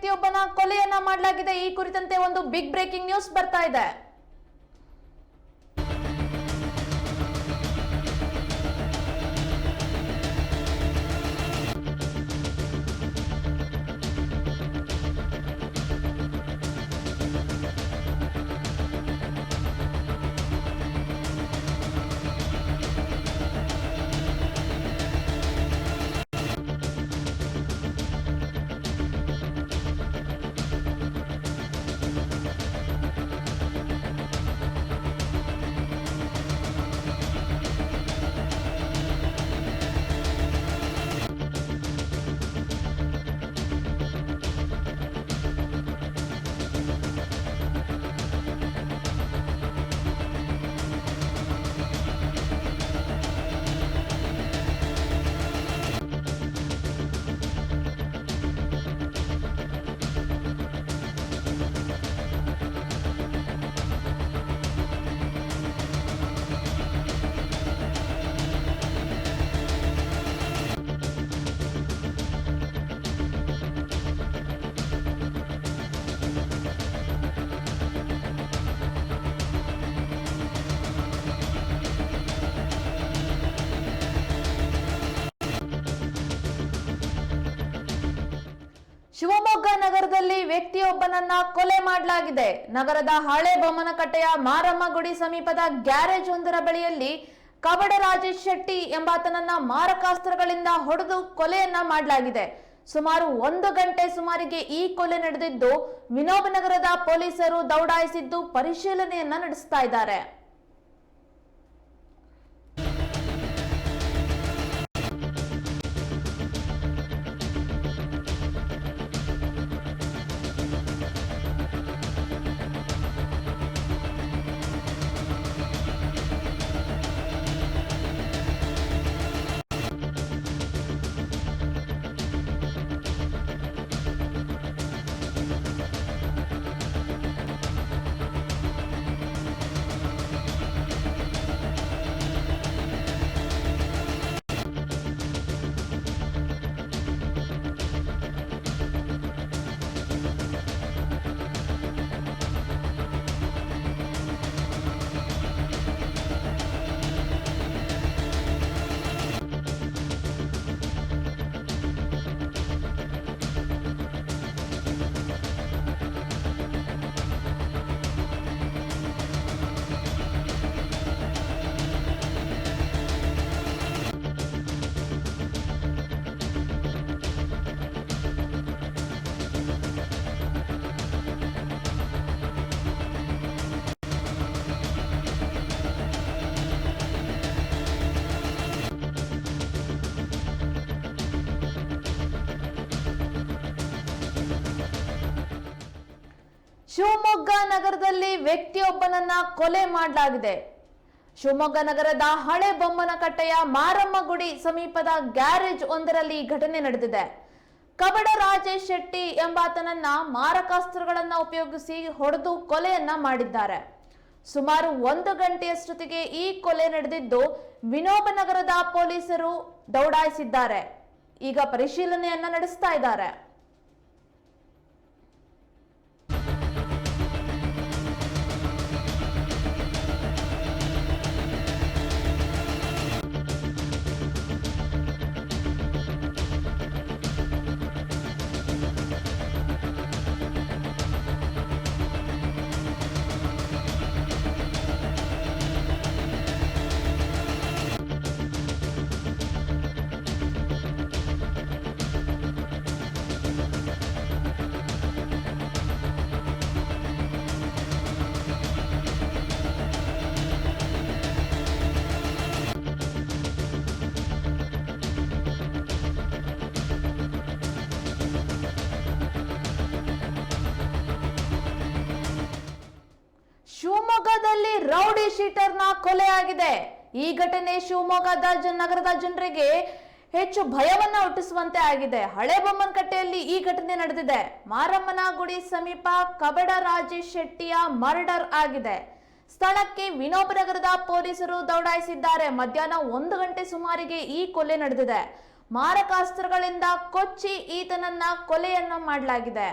ವ್ಯಕ್ತಿಯೊಬ್ಬನ ಕೊಲೆಯನ್ನ ಮಾಡಲಾಗಿದೆ. ಈ ಕುರಿತಂತೆ ಒಂದು ಬಿಗ್ ಬ್ರೇಕಿಂಗ್ ನ್ಯೂಸ್ ಬರ್ತಾ ಇದೆ. ಶಿವಮೊಗ್ಗ ನಗರದಲ್ಲಿ ವ್ಯಕ್ತಿಯೊಬ್ಬನನ್ನ ಕೊಲೆ ಮಾಡಲಾಗಿದೆ. ನಗರದ ಹಳೆ ಬೊಮ್ಮನಕಟ್ಟೆಯ ಮಾರಮ್ಮ ಗುಡಿ ಸಮೀಪದ ಗ್ಯಾರೇಜ್ ಒಂದರ ಬಳಿಯಲ್ಲಿ ಕಬಡ ರಾಜೇಶ್ ಶೆಟ್ಟಿ ಎಂಬಾತನನ್ನ ಮಾರಕಾಸ್ತ್ರಗಳಿಂದ ಹೊಡೆದು ಕೊಲೆಯನ್ನ ಮಾಡಲಾಗಿದೆ. ಸುಮಾರು ಒಂದು ಗಂಟೆ ಸುಮಾರಿಗೆ ಈ ಕೊಲೆ ನಡೆದಿದ್ದು, ವಿನೋಬ ನಗರದ ಪೊಲೀಸರು ದೌಡಾಯಿಸಿದ್ದು ಪರಿಶೀಲನೆಯನ್ನ ನಡೆಸ್ತಾ ಇದ್ದಾರೆ. ಶಿವಮೊಗ್ಗ ನಗರದಲ್ಲಿ ವ್ಯಕ್ತಿಯೊಬ್ಬನನ್ನ ಕೊಲೆ ಮಾಡಲಾಗಿದೆ. ಶಿವಮೊಗ್ಗ ನಗರದ ಹಳೆ ಬೊಮ್ಮನಕಟ್ಟೆಯ ಮಾರಮ್ಮ ಗುಡಿ ಸಮೀಪದ ಗ್ಯಾರೇಜ್ ಒಂದರಲ್ಲಿ ಘಟನೆ ನಡೆದಿದೆ. ಕಬಡ ರಾಜೇಶ್ ಶೆಟ್ಟಿ ಎಂಬಾತನನ್ನ ಮಾರಕಾಸ್ತ್ರಗಳನ್ನ ಉಪಯೋಗಿಸಿ ಹೊಡೆದು ಕೊಲೆಯನ್ನ ಮಾಡಿದ್ದಾರೆ. ಸುಮಾರು ಒಂದು ಗಂಟೆಯಷ್ಟೊತ್ತಿಗೆ ಈ ಕೊಲೆ ನಡೆದಿದ್ದು ವಿನೋಬ ನಗರದ ಪೊಲೀಸರು ದೌಡಾಯಿಸಿದ್ದಾರೆ. ಈಗ ಪರಿಶೀಲನೆಯನ್ನ ನಡೆಸ್ತಾ ಇದ್ದಾರೆ. ಶಿವಮೊಗ್ಗದಲ್ಲಿ ರೌಡಿ ಶೀಟರ್ನ ಕೊಲೆ ಆಗಿದೆ. ಈ ಘಟನೆ ಶಿವಮೊಗ್ಗದ ನಗರದ ಜನರಿಗೆ ಹೆಚ್ಚು ಭಯವನ್ನ ಹುಟ್ಟಿಸುವಂತೆ ಆಗಿದೆ. ಹಳೆ ಬೊಮ್ಮನಕಟ್ಟೆಯಲ್ಲಿ ಈ ಘಟನೆ ನಡೆದಿದೆ. ಮಾರಮ್ಮನ ಗುಡಿ ಸಮೀಪ ಕಬಡ ರಾಜೇಶ್ ಶೆಟ್ಟಿಯ ಮರ್ಡರ್ ಆಗಿದೆ. ಸ್ಥಳಕ್ಕೆ ವಿನೋಬ ನಗರದ ಪೊಲೀಸರು ದೌಡಾಯಿಸಿದ್ದಾರೆ. ಮಧ್ಯಾಹ್ನ ಒಂದು ಗಂಟೆ ಸುಮಾರಿಗೆ ಈ ಕೊಲೆ ನಡೆದಿದೆ. ಮಾರಕಾಸ್ತ್ರಗಳಿಂದ ಕೊಚ್ಚಿ ಈತನನ್ನ ಕೊಲೆಯನ್ನ ಮಾಡಲಾಗಿದೆ.